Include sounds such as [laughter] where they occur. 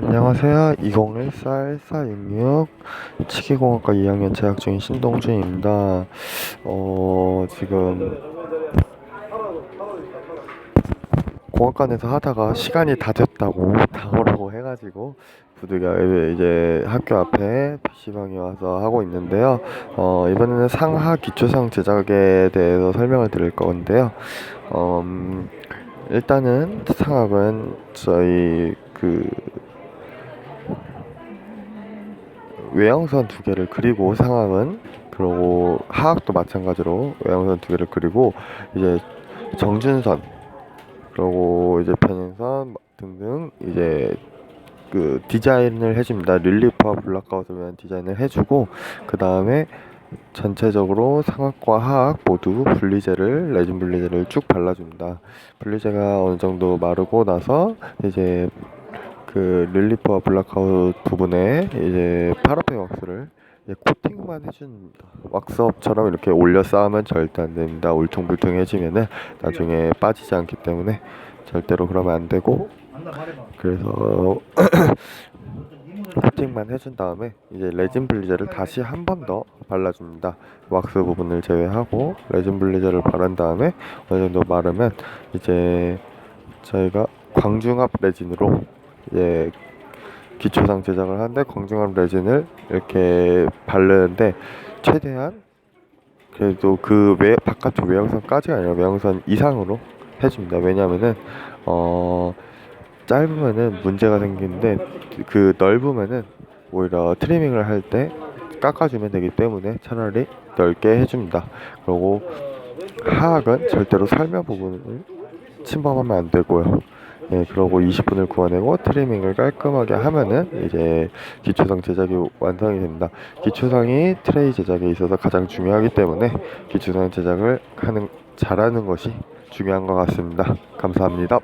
안녕하세요. 2014-1466 치기공학과 2학년 재학 중인 신동준입니다. 어, 지금 공학관에서 하다가 시간이 다 됐다고 다 오라고 해가지고 부득이하 이제 학교 앞에 PC방에 와서 하고 있는데요. 어, 이번에는 상하 기초상 제작에 대해서 설명을 드릴 건데요. 어, 음, 일단은 상학은 저희 그 외형선 두 개를 그리고 상황은 그리고 하악도 마찬가지로 외형선 두 개를 그리고 이제 정준선 그리고 이제 편인선 등등 이제 그 디자인을 해줍니다. 릴리프와 블락아웃을 위한 디자인을 해주고 그 다음에 전체적으로 상악과 하악 모두 분리제를 레진 분리제를 쭉 발라줍니다. 분리제가 어느 정도 마르고 나서 이제 그 릴리프와 블락아웃 부분에 이제 파라펜 왁스를 이제 코팅만 해줍니다. 왁스업처럼 이렇게 올려 쌓으면 절대 안 됩니다. 울퉁불퉁해지면은 나중에 빠지지 않기 때문에 절대로 그러면 안 되고 그래서 [coughs] 코팅만 해준 다음에 이제 레진 블리저를 다시 한 번 더 발라줍니다. 왁스 부분을 제외하고 레진 블리저를 바른 다음에 어느 정도 마르면 이제 저희가 광중압 레진으로 이제 기초상 제작을 하는데 광중압 레진을 이렇게 바르는데 최대한 그래도 그 외 바깥쪽 외형선까지가 아니라 외형선 이상으로 해줍니다. 왜냐면은 어 짧으면은 문제가 생기는데 그 넓으면은 오히려 트리밍을 할 때 깎아주면 되기 때문에 차라리 넓게 해줍니다. 그리고 하악은 절대로 설명 부분을 침범하면 안 되고요. 예, 그러고 20분을 구워내고 트리밍을 깔끔하게 하면은 이제 기초상 제작이 완성이 됩니다. 기초상이 트레이 제작에 있어서 가장 중요하기 때문에 기초상 제작을 하는 잘하는 것이 중요한 것 같습니다. 감사합니다.